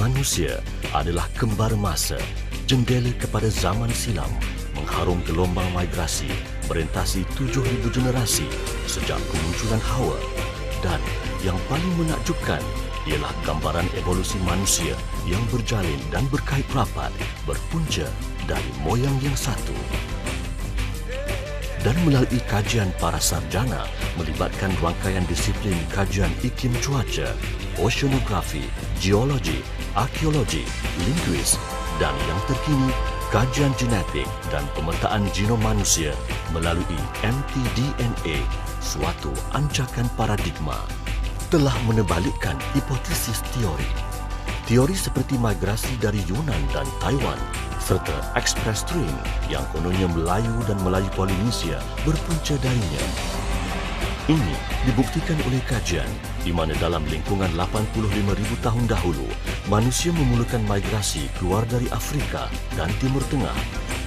Manusia adalah kembar masa, jendela kepada zaman silam, mengharung gelombang migrasi, merentasi 7,000 generasi sejak kemunculan Hawa. Dan yang paling menakjubkan ialah gambaran evolusi manusia yang berjalin dan berkait rapat berpunca dari moyang yang satu. Dan melalui kajian para sarjana melibatkan rangkaian disiplin kajian iklim cuaca, oceanografi, geologi, arkeologi, linguis dan yang terkini kajian genetik dan pemetaan genom manusia melalui mtDNA, suatu ancakan paradigma telah menebalikkan hipotesis teori. Teori seperti migrasi dari Yunan dan Taiwan serta express train yang kononnya Melayu dan Melayu Polinesia berpunca darinya. Ini dibuktikan oleh kajian di mana dalam lingkungan 85,000 tahun dahulu, manusia memulakan migrasi keluar dari Afrika dan Timur Tengah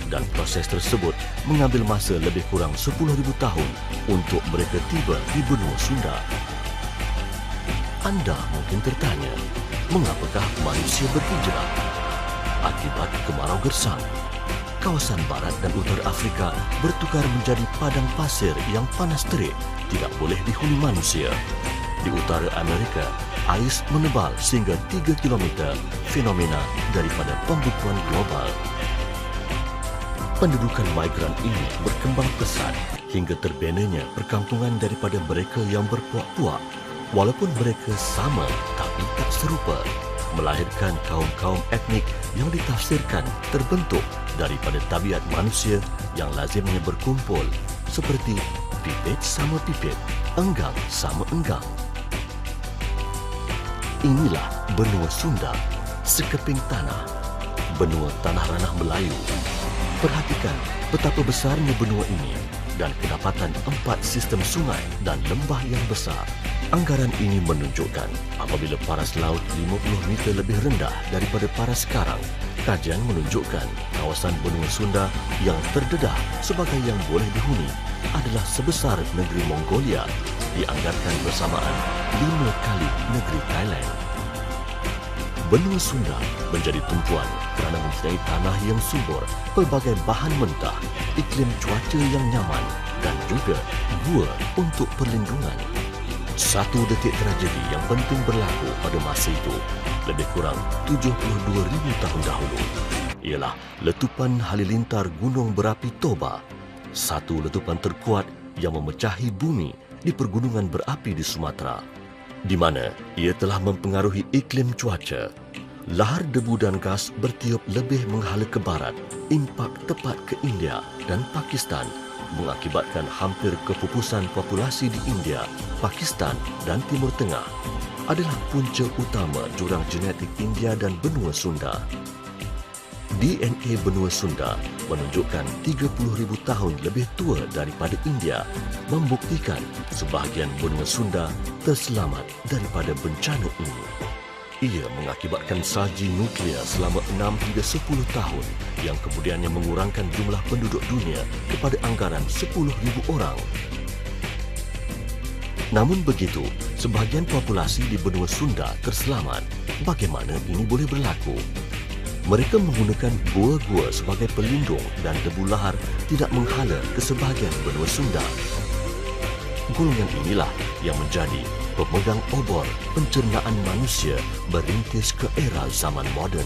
dan proses tersebut mengambil masa lebih kurang 10,000 tahun untuk mereka tiba di benua Sunda anda mungkin tertanya, mengapakah manusia berhijrah? Akibat kemarau gersang, kawasan barat dan utara Afrika bertukar menjadi padang pasir yang panas terik tidak boleh dihuni manusia. Di utara Amerika, ais menebal sehingga 3 km fenomena daripada pembukuan global. Pendudukan migran ini berkembang pesat hingga terbenanya perkampungan daripada mereka yang berpuak-puak walaupun mereka sama tapi tak serupa melahirkan kaum-kaum etnik yang ditafsirkan terbentuk daripada tabiat manusia yang lazimnya berkumpul seperti pipit sama pipit, enggang sama enggang. Inilah benua Sunda, sekeping tanah, benua tanah ranah Melayu. Perhatikan betapa besarnya benua ini dan kedapatan empat sistem sungai dan lembah yang besar. Anggaran ini menunjukkan apabila paras laut 50 meter lebih rendah daripada paras sekarang, kajian menunjukkan kawasan benua Sunda yang terdedah sebagai yang boleh dihuni adalah sebesar negeri Mongolia dianggarkan bersamaan lima kali negeri Thailand. Benua Sunda menjadi tumpuan kerana mempunyai tanah yang subur, pelbagai bahan mentah, iklim cuaca yang nyaman dan juga gua untuk perlindungan. Satu detik tragedi yang penting berlaku pada masa itu, lebih kurang 72,000 tahun dahulu, ialah letupan halilintar Gunung Berapi Toba, satu letupan terkuat yang memecahi bumi di pergunungan berapi di Sumatera, di mana ia telah mempengaruhi iklim cuaca. Lahar debu dan gas bertiup lebih menghala ke barat, impak tepat ke India dan Pakistan mengakibatkan hampir kepupusan populasi di India, Pakistan dan Timur Tengah adalah punca utama jurang genetik India dan benua Sunda. DNA benua Sunda menunjukkan 30,000 tahun lebih tua daripada India membuktikan sebahagian benua Sunda terselamat daripada bencana ini ia mengakibatkan salji nuklear selama 6 hingga 10 tahun yang kemudiannya mengurangkan jumlah penduduk dunia kepada anggaran 10,000 orang. Namun begitu, sebahagian populasi di benua Sunda terselamat. Bagaimana ini boleh berlaku? Mereka menggunakan gua-gua sebagai pelindung dan debu lahar tidak menghala ke sebahagian benua Sunda. Golongan inilah yang menjadi pemegang obor pencernaan manusia berintis ke era zaman moden.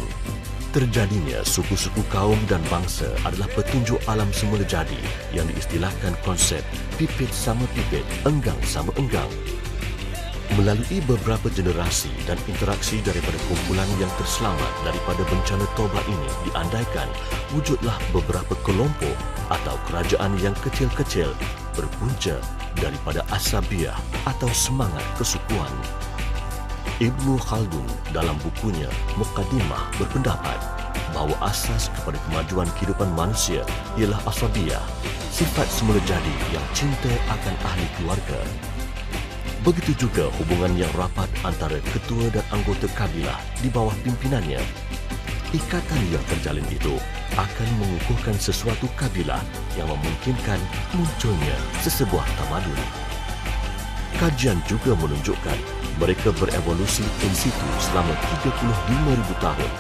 Terjadinya suku-suku kaum dan bangsa adalah petunjuk alam semula jadi yang diistilahkan konsep pipit sama pipit, enggang sama enggang. Melalui beberapa generasi dan interaksi daripada kumpulan yang terselamat daripada bencana toba ini diandaikan wujudlah beberapa kelompok atau kerajaan yang kecil-kecil berpunca daripada asabiah atau semangat kesukuan. Ibnu Khaldun dalam bukunya Muqaddimah berpendapat bahawa asas kepada kemajuan kehidupan manusia ialah asabiah, sifat semula jadi yang cinta akan ahli keluarga. Begitu juga hubungan yang rapat antara ketua dan anggota kabilah di bawah pimpinannya. Ikatan yang terjalin itu akan mengukuhkan sesuatu kabilah yang memungkinkan munculnya sesebuah tamadun. Kajian juga menunjukkan mereka berevolusi in situ selama 35,000 tahun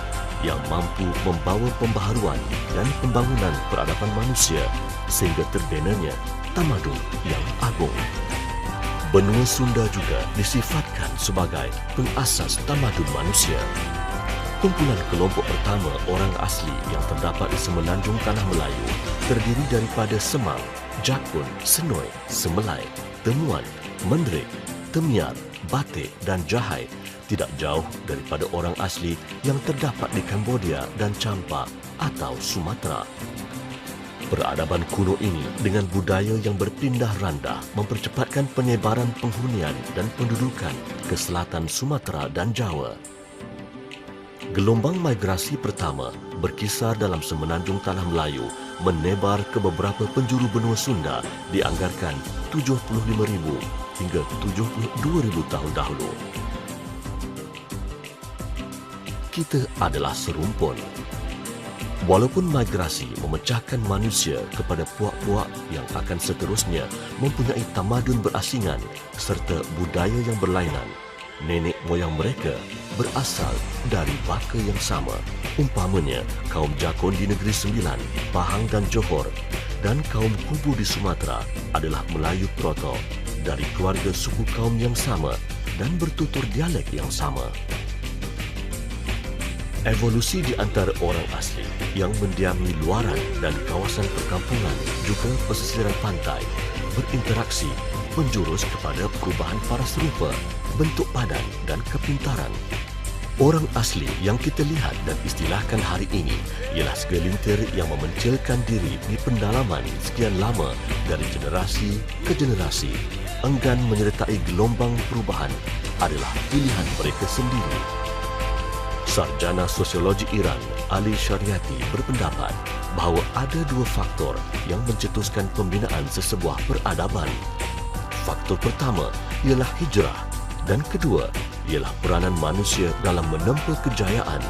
yang mampu membawa pembaharuan dan pembangunan peradaban manusia sehingga terbinanya tamadun yang agung. Benua Sunda juga disifatkan sebagai pengasas tamadun manusia. Kumpulan kelompok pertama orang asli yang terdapat di semenanjung Tanah Melayu terdiri daripada Semang, Jakun, Senoi, Semelai, Temuan, Mendrik, Temiar, Batik dan Jahai tidak jauh daripada orang asli yang terdapat di Cambodia dan Champa atau Sumatera. Peradaban kuno ini dengan budaya yang berpindah randa mempercepatkan penyebaran penghunian dan pendudukan ke selatan Sumatera dan Jawa. Gelombang migrasi pertama berkisar dalam semenanjung Tanah Melayu menebar ke beberapa penjuru benua Sunda dianggarkan 75,000 hingga 72,000 tahun dahulu. Kita adalah serumpun Walaupun migrasi memecahkan manusia kepada puak-puak yang akan seterusnya mempunyai tamadun berasingan serta budaya yang berlainan, nenek moyang mereka berasal dari baka yang sama. Umpamanya kaum Jakon di Negeri Sembilan, Pahang dan Johor dan kaum Kubu di Sumatera adalah Melayu Proto dari keluarga suku kaum yang sama dan bertutur dialek yang sama. Evolusi di antara orang asli yang mendiami luaran dan kawasan perkampungan juga pesisiran pantai berinteraksi menjurus kepada perubahan paras rupa, bentuk badan dan kepintaran. Orang asli yang kita lihat dan istilahkan hari ini ialah segelintir yang memencilkan diri di pendalaman sekian lama dari generasi ke generasi enggan menyertai gelombang perubahan adalah pilihan mereka sendiri. Sarjana Sosiologi Iran Ali Syariati berpendapat bahawa ada dua faktor yang mencetuskan pembinaan sesebuah peradaban. Faktor pertama ialah hijrah dan kedua ialah peranan manusia dalam menempa kejayaan.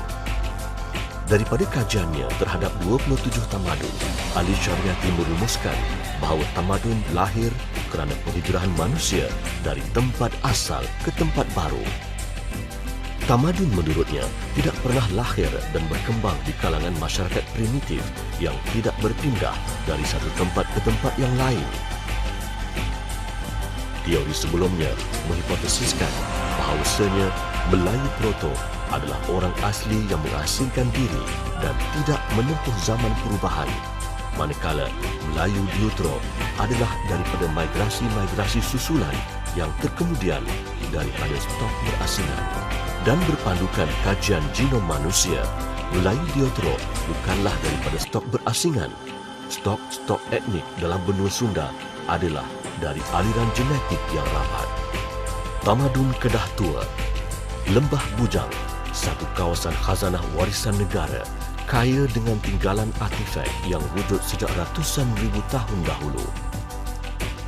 Daripada kajiannya terhadap 27 tamadun, Ali Syariati merumuskan bahawa tamadun lahir kerana penghijrahan manusia dari tempat asal ke tempat baru Tamadun menurutnya tidak pernah lahir dan berkembang di kalangan masyarakat primitif yang tidak berpindah dari satu tempat ke tempat yang lain. Teori sebelumnya menghipotesiskan bahawasanya Melayu Proto adalah orang asli yang mengasingkan diri dan tidak menempuh zaman perubahan. Manakala Melayu Diutro adalah daripada migrasi-migrasi susulan yang terkemudian daripada stok berasingan dan berpandukan kajian genom manusia, Melayu Diotro bukanlah daripada stok berasingan. Stok-stok etnik dalam benua Sunda adalah dari aliran genetik yang rapat. Tamadun Kedah Tua, Lembah Bujang, satu kawasan khazanah warisan negara kaya dengan tinggalan artifak yang wujud sejak ratusan ribu tahun dahulu.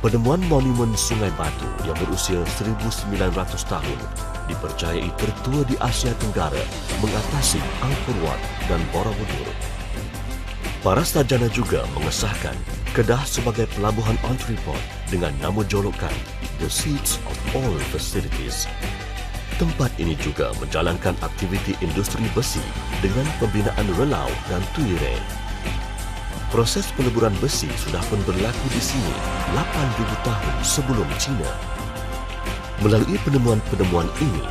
Penemuan monumen Sungai Batu yang berusia 1900 tahun dipercayai tertua di Asia Tenggara mengatasi Angkor Wat dan Borobudur. Para sarjana juga mengesahkan Kedah sebagai pelabuhan entrepot dengan nama jolokan The Seats of All Facilities. Tempat ini juga menjalankan aktiviti industri besi dengan pembinaan relau dan tuire. Proses peleburan besi sudah pun berlaku di sini 8,000 tahun sebelum China. Melalui penemuan-penemuan ini,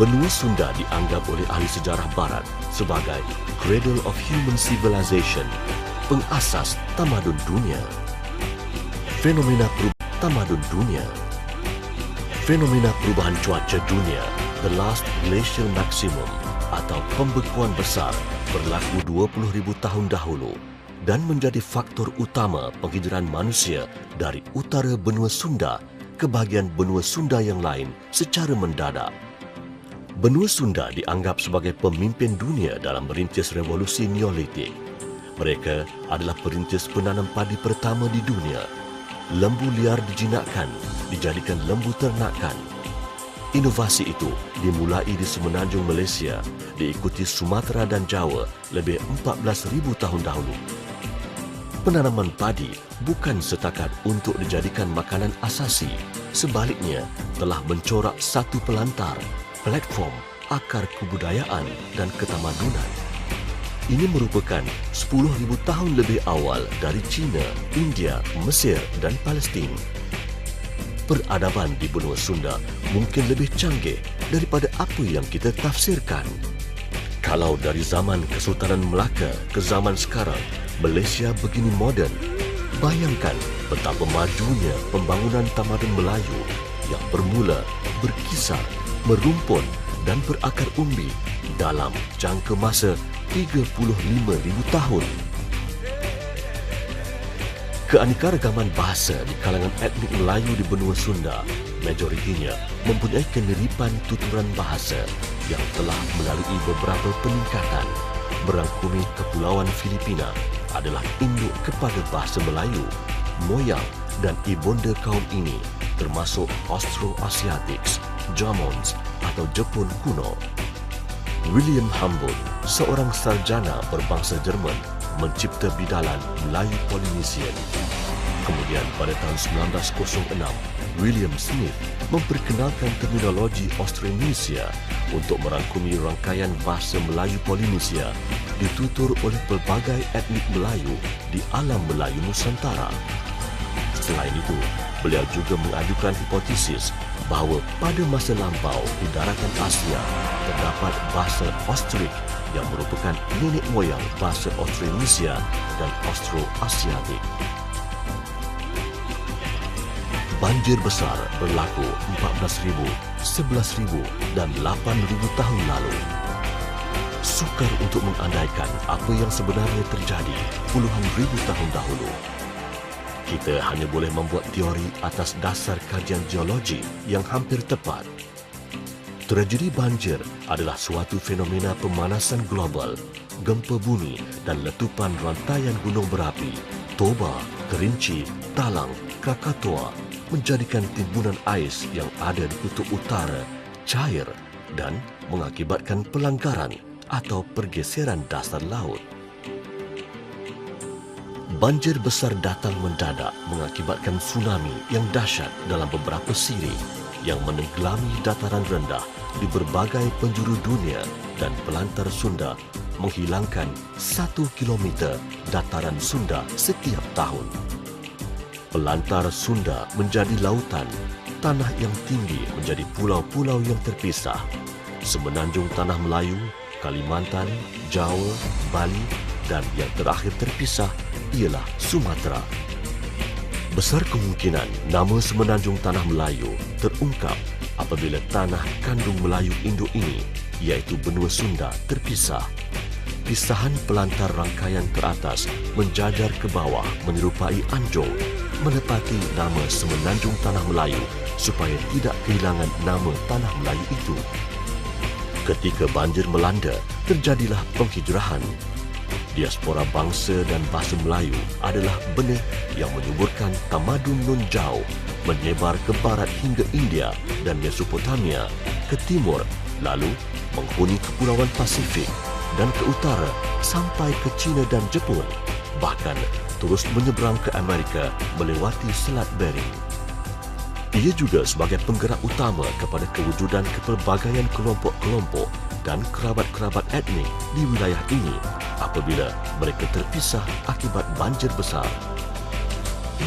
benua Sunda dianggap oleh ahli sejarah barat sebagai cradle of human civilization, pengasas tamadun dunia. Fenomena perubahan tamadun dunia. Fenomena perubahan cuaca dunia, the last glacial maximum atau pembekuan besar berlaku 20,000 tahun dahulu dan menjadi faktor utama penghijraan manusia dari utara benua Sunda ke bahagian benua Sunda yang lain secara mendadak. Benua Sunda dianggap sebagai pemimpin dunia dalam merintis revolusi Neolitik. Mereka adalah perintis penanam padi pertama di dunia. Lembu liar dijinakkan, dijadikan lembu ternakan. Inovasi itu dimulai di semenanjung Malaysia, diikuti Sumatera dan Jawa lebih 14,000 tahun dahulu penanaman padi bukan setakat untuk dijadikan makanan asasi, sebaliknya telah mencorak satu pelantar, platform akar kebudayaan dan ketamadunan. Ini merupakan 10,000 tahun lebih awal dari China, India, Mesir dan Palestin. Peradaban di benua Sunda mungkin lebih canggih daripada apa yang kita tafsirkan. Kalau dari zaman Kesultanan Melaka ke zaman sekarang, Malaysia begini moden, bayangkan betapa majunya pembangunan tamadun Melayu yang bermula berkisar, merumpun dan berakar umbi dalam jangka masa 35,000 tahun. Keanekaragaman bahasa di kalangan etnik Melayu di benua Sunda majoritinya mempunyai kemiripan tuturan bahasa yang telah melalui beberapa peningkatan. Merangkumi Kepulauan Filipina adalah induk kepada bahasa Melayu. Moyang dan ibunda kaum ini termasuk Austro-Asiatics, Germans atau Jepun kuno. William Humboldt, seorang sarjana berbangsa Jerman, mencipta bidalan Melayu Polynesian. Kemudian pada tahun 1906, William Smith memperkenalkan terminologi Austronesia untuk merangkumi rangkaian bahasa Melayu Polinesia ditutur oleh pelbagai etnik Melayu di alam Melayu Nusantara. Selain itu, beliau juga mengajukan hipotesis bahawa pada masa lampau di daratan Asia terdapat bahasa Austrik yang merupakan nenek moyang bahasa Austronesia dan Austro-Asiatik. Banjir besar berlaku 14,000, 11,000 dan 8,000 tahun lalu. Sukar untuk mengandaikan apa yang sebenarnya terjadi puluhan ribu tahun dahulu. Kita hanya boleh membuat teori atas dasar kajian geologi yang hampir tepat. Tragedi banjir adalah suatu fenomena pemanasan global, gempa bumi dan letupan rantaian gunung berapi, Toba, Kerinci, Talang, Krakatoa menjadikan timbunan ais yang ada di kutub utara cair dan mengakibatkan pelanggaran atau pergeseran dasar laut. Banjir besar datang mendadak mengakibatkan tsunami yang dahsyat dalam beberapa siri yang menenggelami dataran rendah di berbagai penjuru dunia dan pelantar Sunda menghilangkan satu kilometer dataran Sunda setiap tahun. Pelantar Sunda menjadi lautan, tanah yang tinggi menjadi pulau-pulau yang terpisah. Semenanjung Tanah Melayu, Kalimantan, Jawa, Bali dan yang terakhir terpisah ialah Sumatera. Besar kemungkinan nama semenanjung Tanah Melayu terungkap apabila tanah kandung Melayu Indo ini iaitu benua Sunda terpisah. Pisahan pelantar rangkaian teratas menjajar ke bawah menyerupai anjung menepati nama semenanjung Tanah Melayu supaya tidak kehilangan nama Tanah Melayu itu. Ketika banjir melanda, terjadilah penghijrahan diaspora bangsa dan bahasa Melayu adalah benih yang menyuburkan tamadun Nun Jau menyebar ke barat hingga India dan Mesopotamia, ke timur, lalu menghuni kepulauan Pasifik dan ke utara sampai ke China dan Jepun, bahkan terus menyeberang ke Amerika melewati Selat Bering. Ia juga sebagai penggerak utama kepada kewujudan kepelbagaian kelompok-kelompok dan kerabat-kerabat etnik di wilayah ini apabila mereka terpisah akibat banjir besar.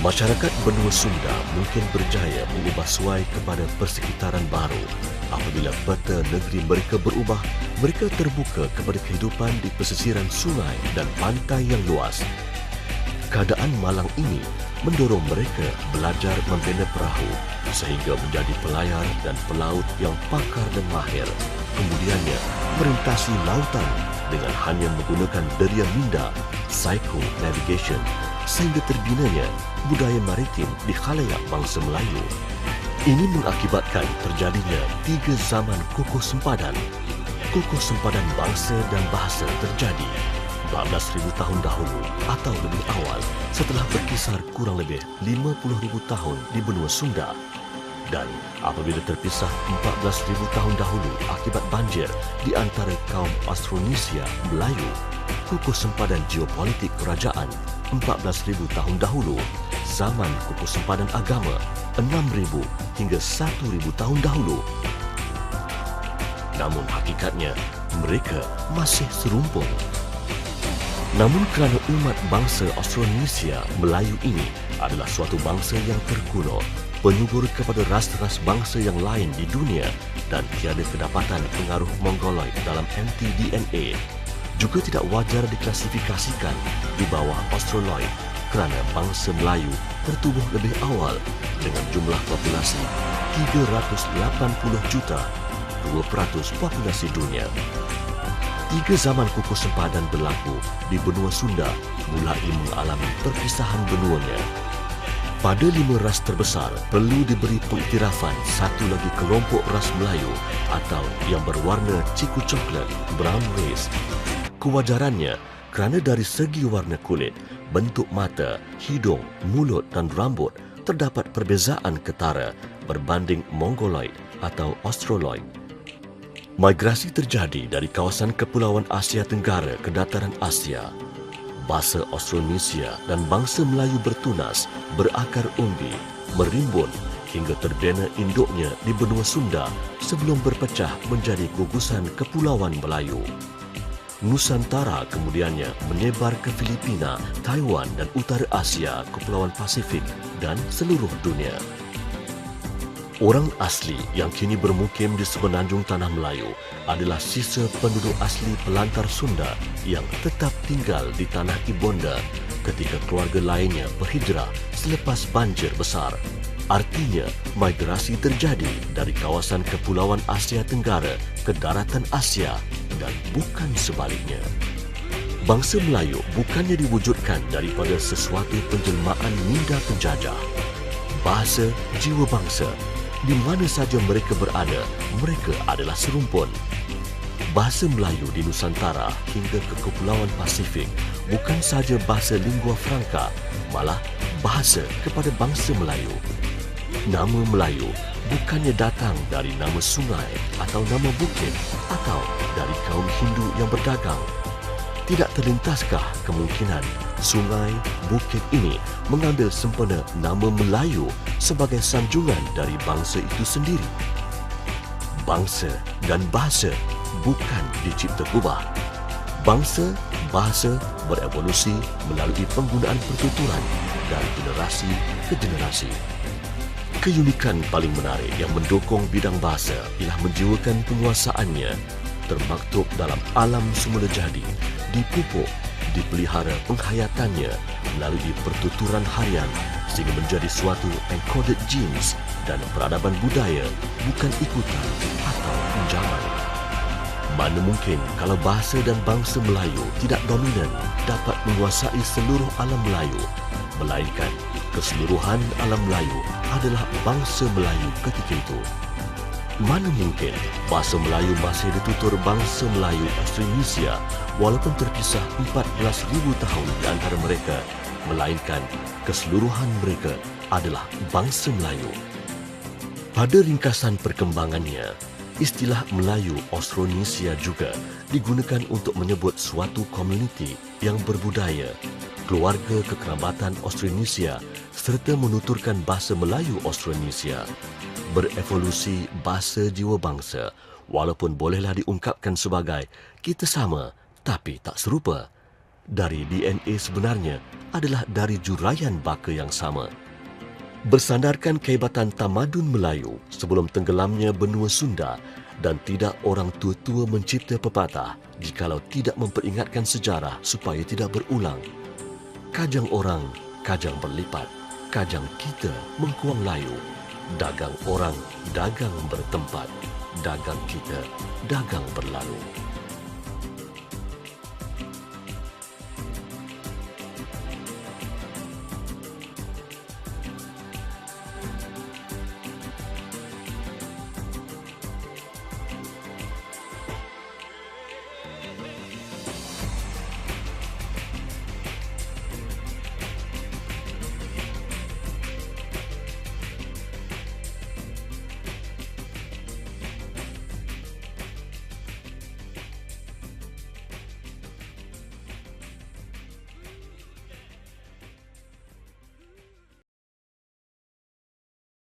Masyarakat benua Sunda mungkin berjaya mengubah suai kepada persekitaran baru. Apabila peta negeri mereka berubah, mereka terbuka kepada kehidupan di pesisiran sungai dan pantai yang luas. Keadaan malang ini mendorong mereka belajar membina perahu sehingga menjadi pelayar dan pelaut yang pakar dan mahir. Kemudiannya, merintasi lautan dengan hanya menggunakan deria minda, psycho navigation, sehingga terbinanya budaya maritim di khalayak bangsa Melayu. Ini mengakibatkan terjadinya tiga zaman kukuh sempadan. Kukuh sempadan bangsa dan bahasa terjadi 14,000 tahun dahulu atau lebih awal setelah berkisar kurang lebih 50,000 tahun di benua Sunda dan apabila terpisah 14,000 tahun dahulu akibat banjir di antara kaum Austronesia Melayu, kukuh sempadan geopolitik kerajaan 14,000 tahun dahulu, zaman kukuh sempadan agama 6,000 hingga 1,000 tahun dahulu. Namun hakikatnya, mereka masih serumpun. Namun kerana umat bangsa Austronesia Melayu ini adalah suatu bangsa yang terkuno, penyubur kepada ras-ras bangsa yang lain di dunia dan tiada kedapatan pengaruh Mongoloid dalam mtDNA, juga tidak wajar diklasifikasikan di bawah Australoid kerana bangsa Melayu tertubuh lebih awal dengan jumlah populasi 380 juta 2% populasi dunia. Tiga zaman kukuh sempadan berlaku di benua Sunda mulai mengalami perpisahan benuanya. Pada lima ras terbesar, perlu diberi pengiktirafan satu lagi kelompok ras Melayu atau yang berwarna ciku coklat, brown race. Kewajarannya kerana dari segi warna kulit, bentuk mata, hidung, mulut dan rambut terdapat perbezaan ketara berbanding Mongoloid atau Australoid. Migrasi terjadi dari kawasan Kepulauan Asia Tenggara ke dataran Asia. Bahasa Austronesia dan bangsa Melayu bertunas, berakar umbi, merimbun hingga terbina induknya di benua Sunda sebelum berpecah menjadi gugusan Kepulauan Melayu. Nusantara kemudiannya menyebar ke Filipina, Taiwan dan Utara Asia, Kepulauan Pasifik dan seluruh dunia. Orang asli yang kini bermukim di semenanjung Tanah Melayu adalah sisa penduduk asli pelantar Sunda yang tetap tinggal di Tanah Ibonda ketika keluarga lainnya berhijrah selepas banjir besar. Artinya, migrasi terjadi dari kawasan Kepulauan Asia Tenggara ke daratan Asia dan bukan sebaliknya. Bangsa Melayu bukannya diwujudkan daripada sesuatu penjelmaan minda penjajah. Bahasa jiwa bangsa di mana saja mereka berada, mereka adalah serumpun. Bahasa Melayu di Nusantara hingga ke Kepulauan Pasifik bukan saja bahasa lingua franca, malah bahasa kepada bangsa Melayu. Nama Melayu bukannya datang dari nama sungai atau nama bukit atau dari kaum Hindu yang berdagang. Tidak terlintaskah kemungkinan sungai bukit ini mengambil sempena nama Melayu sebagai sanjungan dari bangsa itu sendiri. Bangsa dan bahasa bukan dicipta ubah. Bangsa, bahasa berevolusi melalui penggunaan pertuturan dari generasi ke generasi. Keunikan paling menarik yang mendukung bidang bahasa ialah menjiwakan penguasaannya termaktub dalam alam semula jadi, dipupuk dipelihara penghayatannya melalui pertuturan harian sehingga menjadi suatu encoded genes dan peradaban budaya bukan ikutan atau pinjaman. Mana mungkin kalau bahasa dan bangsa Melayu tidak dominan dapat menguasai seluruh alam Melayu, melainkan keseluruhan alam Melayu adalah bangsa Melayu ketika itu. Mana mungkin bahasa Melayu masih ditutur bangsa Melayu Austronesia walaupun terpisah 14,000 tahun di antara mereka melainkan keseluruhan mereka adalah bangsa Melayu. Pada ringkasan perkembangannya, istilah Melayu Austronesia juga digunakan untuk menyebut suatu komuniti yang berbudaya, keluarga kekerabatan Austronesia serta menuturkan bahasa Melayu Austronesia berevolusi bahasa jiwa bangsa walaupun bolehlah diungkapkan sebagai kita sama tapi tak serupa. Dari DNA sebenarnya adalah dari juraian baka yang sama. Bersandarkan kehebatan tamadun Melayu sebelum tenggelamnya benua Sunda dan tidak orang tua-tua mencipta pepatah jikalau tidak memperingatkan sejarah supaya tidak berulang. Kajang orang, kajang berlipat. Kajang kita mengkuang layu. Dagang orang dagang bertempat. Dagang kita dagang berlalu